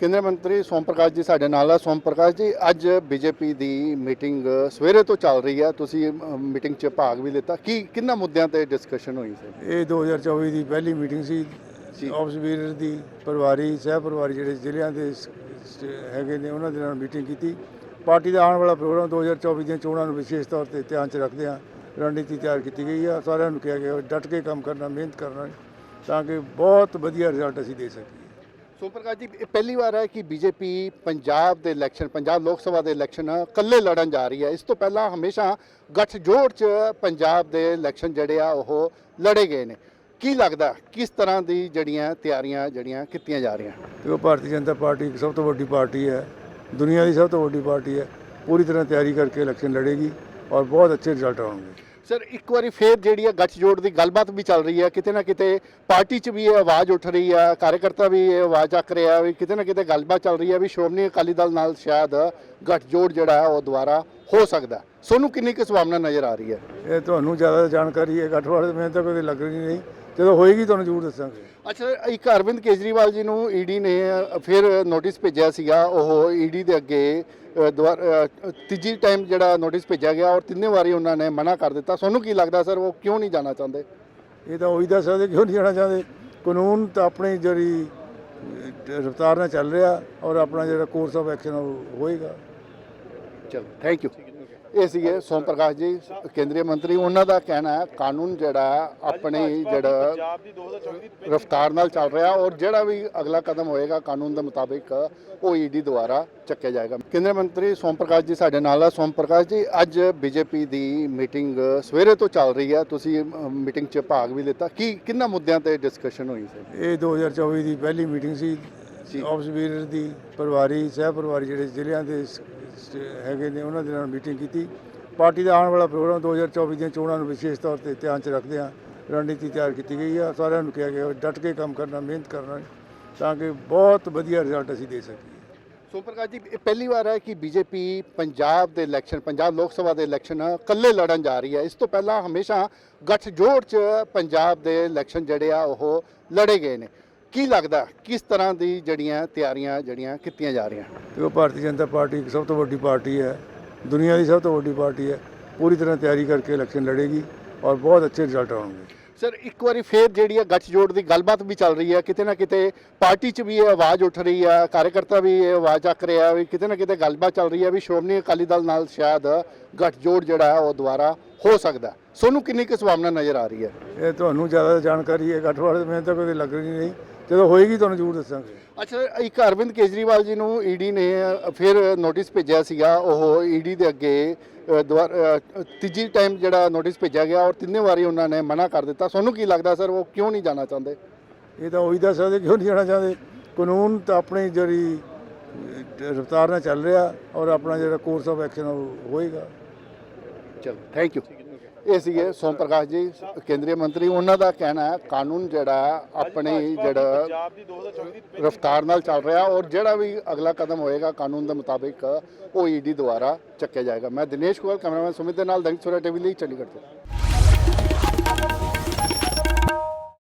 ਕੇਂਦਰੀ ਮੰਤਰੀ ਸੋਮ ਪ੍ਰਕਾਸ਼ ਜੀ ਸਾਡੇ ਨਾਲ ਆ। ਸੋਮ ਪ੍ਰਕਾਸ਼ ਜੀ ਅੱਜ ਬੀਜੇਪੀ ਦੀ ਮੀਟਿੰਗ ਸਵੇਰੇ ਤੋਂ ਚੱਲ ਰਹੀ ਹੈ ਤੁਸੀਂ ਮੀਟਿੰਗ 'ਚ ਭਾਗ ਵੀ ਲਿੱਤਾ। ਕੀ ਕਿੰਨਾ ਮੁੱਦਿਆਂ ਤੇ ਡਿਸਕਸ਼ਨ ਹੋਈ ਸੀ? ਇਹ 2024 ਦੀ ਪਹਿਲੀ ਮੀਟਿੰਗ ਸੀ। ਜੀ। ਆਫਿਸ ਵੀਰ ਦੀ ਪਰਿਵਾਰੀ ਸਹਿ ਪਰਿਵਾਰੀ ਜਿਹੜੇ ਜ਼ਿਲ੍ਹਿਆਂ ਦੇ ਹੈਗੇ ਨੇ ਉਹਨਾਂ ਦੇ ਨਾਲ ਮੀਟਿੰਗ ਕੀਤੀ। ਪਾਰਟੀ ਦਾ ਆਉਣ ਵਾਲਾ ਪ੍ਰੋਗਰਾਮ 2024 ਦੀਆਂ ਚੋਣਾਂ ਨੂੰ ਵਿਸ਼ੇਸ਼ ਤੌਰ ਤੇ ਧਿਆਨ 'ਚ ਰੱਖਦੇ ਹਾਂ। ਰਣਨੀਤੀ ਤਿਆਰ ਕੀਤੀ ਗਈ ਆ। ਸਾਰਿਆਂ ਨੂੰ ਕਿਹਾ ਗਿਆ ਡਟ ਕੇ ਕੰਮ ਕਰਨਾ ਮਿਹਨਤ ਕਰਨਾ ਤਾਂ ਕਿ ਬਹੁਤ ਵਧੀਆ ਰਿਜ਼ਲਟ ਅਸੀਂ ਦੇ ਸਕੀਏ। ਸੋ ਪ੍ਰਕਾਸ਼ ਜੀ, ਇਹ ਪਹਿਲੀ ਵਾਰ ਹੈ ਕਿ ਬੀਜੇਪੀ ਪੰਜਾਬ ਦੇ ਇਲੈਕਸ਼ਨ, ਪੰਜਾਬ ਲੋਕ ਸਭਾ ਦੇ ਇਲੈਕਸ਼ਨ ਇਕੱਲੇ ਲੜਨ ਜਾ ਰਹੀ ਹੈ। ਇਸ ਤੋਂ ਪਹਿਲਾਂ ਹਮੇਸ਼ਾ ਗੱਠਜੋੜ 'ਚ ਪੰਜਾਬ ਦੇ ਇਲੈਕਸ਼ਨ ਜਿਹੜੇ ਆ, ਉਹ ਲੜੇ ਗਏ ਨੇ। ਕੀ ਲੱਗਦਾ, ਕਿਸ ਤਰ੍ਹਾਂ ਦੀ ਜਿਹੜੀਆਂ ਤਿਆਰੀਆਂ ਜਿਹੜੀਆਂ ਕੀਤੀਆਂ ਜਾ ਰਹੀਆਂ? ਤੇ ਉਹ ਭਾਰਤੀ ਜਨਤਾ ਪਾਰਟੀ ਇੱਕ ਸਭ ਤੋਂ ਵੱਡੀ ਪਾਰਟੀ ਹੈ। ਦੁਨੀਆ ਦੀ ਸਭ ਤੋਂ ਵੱਡੀ ਪਾਰਟੀ ਹੈ। ਪੂਰੀ ਤਰ੍ਹਾਂ ਤਿਆਰੀ ਕਰਕੇ ਇਲੈਕਸ਼ਨ ਲੜੇਗੀ ਔਰ ਬਹੁਤ ਅੱਛੇ ਰਿਜ਼ਲਟ ਆਉਣਗੇ। ਸਰ, ਇੱਕ ਵਾਰੀ ਫੇਰ ਜਿਹੜੀ ਹੈ ਗੱਠਜੋੜ ਦੀ ਗੱਲਬਾਤ ਵੀ ਚੱਲ ਰਹੀ ਹੈ ਕਿਤੇ ਨਾ ਕਿਤੇ ਪਾਰਟੀ 'ਚ ਵੀ ਇਹ ਆਵਾਜ਼ ਉੱਠ ਰਹੀ ਹੈ ਕਾਰਜਕਰਤਾ ਵੀ ਇਹ ਆਵਾਜ਼ ਚੱਕ ਰਿਹਾ, ਵੀ ਕਿਤੇ ਨਾ ਕਿਤੇ ਗੱਲਬਾਤ ਚੱਲ ਰਹੀ ਹੈ ਵੀ ਸ਼੍ਰੋਮਣੀ ਅਕਾਲੀ ਦਲ ਨਾਲ ਸ਼ਾਇਦ ਗੱਠਜੋੜ ਜਿਹੜਾ ਹੈ ਉਹ ਦੁਬਾਰਾ ਹੋ ਸਕਦਾ। ਸੋਨੂੰ ਕਿੰਨੀ ਕੁ ਸੰਭਾਵਨਾ ਨਜ਼ਰ ਆ ਰਹੀ ਹੈ? ਇਹ ਤੁਹਾਨੂੰ ਜ਼ਿਆਦਾ ਜਾਣਕਾਰੀ ਹੈ ਗੱਠਵਾੜ ਦੇ, ਮੈਨੂੰ ਤਾਂ ਕਦੇ ਲੱਗ ਰਹੀ ਨਹੀਂ। ਜਦੋਂ ਹੋਏਗੀ ਤੁਹਾਨੂੰ ਜ਼ਰੂਰ ਦੱਸਾਂਗੇ। ਅੱਛਾ ਇੱਕ ਅਰਵਿੰਦ ਕੇਜਰੀਵਾਲ ਜੀ ਨੂੰ ਈਡੀ ਨੇ ਫਿਰ ਨੋਟਿਸ ਭੇਜਿਆ ਸੀਗਾ ਉਹ ਈਡੀ ਦੇ ਅੱਗੇ ਤੀਜੀ ਟਾਈਮ ਜਿਹੜਾ ਨੋਟਿਸ ਭੇਜਿਆ ਗਿਆ ਔਰ ਤਿੰਨੇ ਵਾਰੀ ਉਹਨਾਂ ਨੇ ਮਨਾ ਕਰ ਦਿੱਤਾ। ਤੁਹਾਨੂੰ ਕੀ ਲੱਗਦਾ ਸਰ ਉਹ ਕਿਉਂ ਨਹੀਂ ਜਾਣਾ ਚਾਹੁੰਦੇ? ਇਹ ਤਾਂ ਉਹੀ ਦੱਸ ਸਕਦੇ ਕਿਉਂ ਨਹੀਂ ਜਾਣਾ ਚਾਹੁੰਦੇ? ਕਾਨੂੰਨ ਤਾਂ ਆਪਣੀ ਜਿਹੜੀ ਰਫ਼ਤਾਰ ਨਾਲ ਚੱਲ ਰਿਹਾ ਔਰ ਆਪਣਾ ਜਿਹੜਾ ਕੋਰਸ ਆਫ ਐਕਸ਼ਨ ਹੋਏਗਾ। ਚਲੋ ਥੈਂਕ ਯੂ ਇਹ ਸੀਗੇ ਸੋਮ ਪ੍ਰਕਾਸ਼ ਜੀ ਕੇਂਦਰੀ ਮੰਤਰੀ ਉਹਨਾਂ ਦਾ ਕਹਿਣਾ ਹੈ ਕਾਨੂੰਨ ਜਿਹੜਾ ਆਪਣੀ ਜਿਹੜਾ ਰਫਤਾਰ ਨਾਲ ਚੱਲ ਰਿਹਾ ਔਰ ਜਿਹੜਾ ਵੀ ਅਗਲਾ ਕਦਮ ਹੋਏਗਾ ਕਾਨੂੰਨ ਦੇ ਮੁਤਾਬਿਕ ਉਹ ਈਡੀ ਦੁਆਰਾ ਚੱਕਿਆ ਜਾਏਗਾ। ਕੇਂਦਰੀ ਮੰਤਰੀ ਸੋਮ ਪ੍ਰਕਾਸ਼ ਜੀ ਸਾਡੇ ਨਾਲ ਆ ਸੋਮ ਪ੍ਰਕਾਸ਼ ਜੀ ਅੱਜ ਬੀਜੇਪੀ ਦੀ ਮੀਟਿੰਗ ਸਵੇਰੇ ਤੋਂ ਚੱਲ ਰਹੀ ਹੈ। ਤੁਸੀਂ ਮੀਟਿੰਗ 'ਚ ਭਾਗ ਵੀ ਲਿੱਤਾ। ਕੀ ਕਿੰਨਾ ਮੁੱਦਿਆਂ ਤੇ ਡਿਸਕਸ਼ਨ ਹੋਈ ਸੀ? ਇਹ 2024 ਦੀ ਪਹਿਲੀ ਮੀਟਿੰਗ ਸੀ। ਜੀ। ਆਫਿਸ ਵੀਰ ਦੀ ਪਰਿਵਾਰੀ ਸਹਿ ਪਰਿਵਾਰੀ ਜਿਹੜੇ ਜ਼ਿਲ੍ਹਿਆਂ ਦੇ ਹੈਗੇ ਨੇ, ਉਹਨਾਂ ਦੇ ਨਾਲ ਮੀਟਿੰਗ ਕੀਤੀ। ਪਾਰਟੀ ਦਾ ਆਉਣ ਵਾਲਾ ਪ੍ਰੋਗਰਾਮ 2024 ਦੀਆਂ ਚੋਣਾਂ ਨੂੰ ਵਿਸ਼ੇਸ਼ ਤੌਰ ਤੇ ਧਿਆਨ 'ਚ ਰੱਖਦੇ ਹਾਂ। ਰਣਨੀਤੀ ਤਿਆਰ ਕੀਤੀ ਗਈ ਆ। ਸਾਰਿਆਂ ਨੂੰ ਕਿਹਾ ਗਿਆ ਡਟ ਕੇ ਕੰਮ ਕਰਨਾ, ਮਿਹਨਤ ਕਰਨਾ ਤਾਂ ਕਿ ਬਹੁਤ ਵਧੀਆ ਰਿਜ਼ਲਟ ਅਸੀਂ ਦੇ ਸਕੀਏ। ਸੋ ਪ੍ਰਕਾਸ਼ ਜੀ, ਇਹ ਪਹਿਲੀ ਵਾਰ ਹੈ ਕਿ ਬੀਜੇਪੀ ਪੰਜਾਬ ਦੇ ਇਲੈਕਸ਼ਨ ਪੰਜਾਬ ਲੋਕ ਸਭਾ ਦੇ ਇਲੈਕਸ਼ਨ ਇਕੱਲੇ ਲੜਨ ਜਾ ਰਹੀ ਹੈ। ਇਸ ਤੋਂ ਪਹਿਲਾਂ ਹਮੇਸ਼ਾ ਗੱਠਜੋੜ 'ਚ ਪੰਜਾਬ ਦੇ ਇਲੈਕਸ਼ਨ ਜਿਹੜੇ ਆ, ਉਹ ਲੜੇ ਗਏ ਨੇ। ਕੀ ਲੱਗਦਾ ਕਿਸ ਤਰ੍ਹਾਂ ਦੀ ਜਿਹੜੀਆਂ ਤਿਆਰੀਆਂ ਜਿਹੜੀਆਂ ਕੀਤੀਆਂ ਜਾ ਰਹੀਆਂ? ਉਹ ਭਾਰਤੀ ਜਨਤਾ ਪਾਰਟੀ ਇੱਕ ਸਭ ਤੋਂ ਵੱਡੀ ਪਾਰਟੀ ਹੈ। ਦੁਨੀਆ ਦੀ ਸਭ ਤੋਂ ਵੱਡੀ ਪਾਰਟੀ ਹੈ। ਪੂਰੀ ਤਰ੍ਹਾਂ ਤਿਆਰੀ ਕਰਕੇ ਇਲੈਕਸ਼ਨ ਲੜੇਗੀ ਔਰ ਬਹੁਤ ਅੱਛੇ ਰਿਜ਼ਲਟ ਆਉਣਗੇ। ਸਰ ਇੱਕ ਵਾਰੀ ਫੇਰ ਜਿਹੜੀ ਹੈ ਗੱਠਜੋੜ ਦੀ ਗੱਲਬਾਤ ਵੀ ਚੱਲ ਰਹੀ ਹੈ ਕਿਤੇ ਨਾ ਕਿਤੇ ਪਾਰਟੀ 'ਚ ਵੀ ਇਹ ਆਵਾਜ਼ ਉੱਠ ਰਹੀ ਹੈ ਕਾਰਜਕਰਤਾ ਵੀ ਇਹ ਆਵਾਜ਼ ਚੱਕ ਰਿਹਾ ਵੀ ਕਿਤੇ ਨਾ ਕਿਤੇ ਗੱਲਬਾਤ ਚੱਲ ਰਹੀ ਹੈ ਵੀ ਸ਼੍ਰੋਮਣੀ ਅਕਾਲੀ ਦਲ ਨਾਲ ਸ਼ਾਇਦ ਗੱਠਜੋੜ ਜਿਹੜਾ ਹੈ ਉਹ ਦੁਬਾਰਾ ਹੋ ਸਕਦਾ। ਸੋਨੂੰ ਕਿੰਨੀ ਕੁ ਸੰਭਾਵਨਾ ਨਜ਼ਰ ਆ ਰਹੀ ਹੈ? ਇਹ ਤੁਹਾਨੂੰ ਜ਼ਿਆਦਾ ਜਾਣਕਾਰੀ ਹੈ ਗੱਠਵਾੜ ਦੇ ਮੈਨੂੰ ਤਾਂ ਕਦੇ ਲੱਗ ਰਹੀ ਨਹੀਂ। ਜਦੋਂ ਹੋਏਗੀ ਤੁਹਾਨੂੰ ਜ਼ਰੂਰ ਦੱਸਾਂਗੇ। ਅੱਛਾ ਇੱਕ ਅਰਵਿੰਦ ਕੇਜਰੀਵਾਲ ਜੀ ਨੂੰ ਈਡੀ ਨੇ ਫਿਰ ਨੋਟਿਸ ਭੇਜਿਆ ਸੀਗਾ ਉਹ ਈਡੀ ਦੇ ਅੱਗੇ ਤੀਜੀ ਟਾਈਮ ਜਿਹੜਾ ਨੋਟਿਸ ਭੇਜਿਆ ਗਿਆ ਔਰ ਤਿੰਨੇ ਵਾਰੀ ਉਹਨਾਂ ਨੇ ਮਨਾ ਕਰ ਦਿੱਤਾ। ਤੁਹਾਨੂੰ ਕੀ ਲੱਗਦਾ ਸਰ ਉਹ ਕਿਉਂ ਨਹੀਂ ਜਾਣਾ ਚਾਹੁੰਦੇ? ਇਹ ਤਾਂ ਉਹੀ ਦੱਸ ਸਕਦੇ ਕਿਉਂ ਨਹੀਂ ਜਾਣਾ ਚਾਹੁੰਦੇ? ਕਾਨੂੰਨ ਤਾਂ ਆਪਣੀ ਜਿਹੜੀ ਰਫ਼ਤਾਰ ਨਾਲ ਚੱਲ ਰਿਹਾ ਔਰ ਆਪਣਾ ਜਿਹੜਾ ਕੋਰਸ ਆਫ ਐਕਸ਼ਨ ਹੋਏਗਾ। ਚਲੋ ਥੈਂਕ ਯੂ ਇਹ ਸੀਗੇ ਸੋਮ ਪ੍ਰਕਾਸ਼ ਜੀ ਕੇਂਦਰੀ ਮੰਤਰੀ। ਉਹਨਾਂ ਦਾ ਕਹਿਣਾ ਹੈ ਕਾਨੂੰਨ ਜਿਹੜਾ ਆਪਣੀ ਜਿਹੜਾ ਰਫਤਾਰ ਨਾਲ ਚੱਲ ਰਿਹਾ ਔਰ ਜਿਹੜਾ ਵੀ ਅਗਲਾ ਕਦਮ ਹੋਏਗਾ ਕਾਨੂੰਨ ਦੇ ਮੁਤਾਬਿਕ ਉਹ ਈਡੀ ਦੁਆਰਾ ਚੱਕਿਆ ਜਾਏਗਾ। ਮੈਂ ਦਿਨੇਸ਼ ਗੋਇਲ ਕੈਮਰਾਮੈਨ ਸੁਮਿਤ ਦੇ ਨਾਲ ਦੈਨਿਕ ਸਵੇਰਾ ਟੀਵੀ ਲਈ ਚੰਡੀਗੜ੍ਹ ਤੋਂ।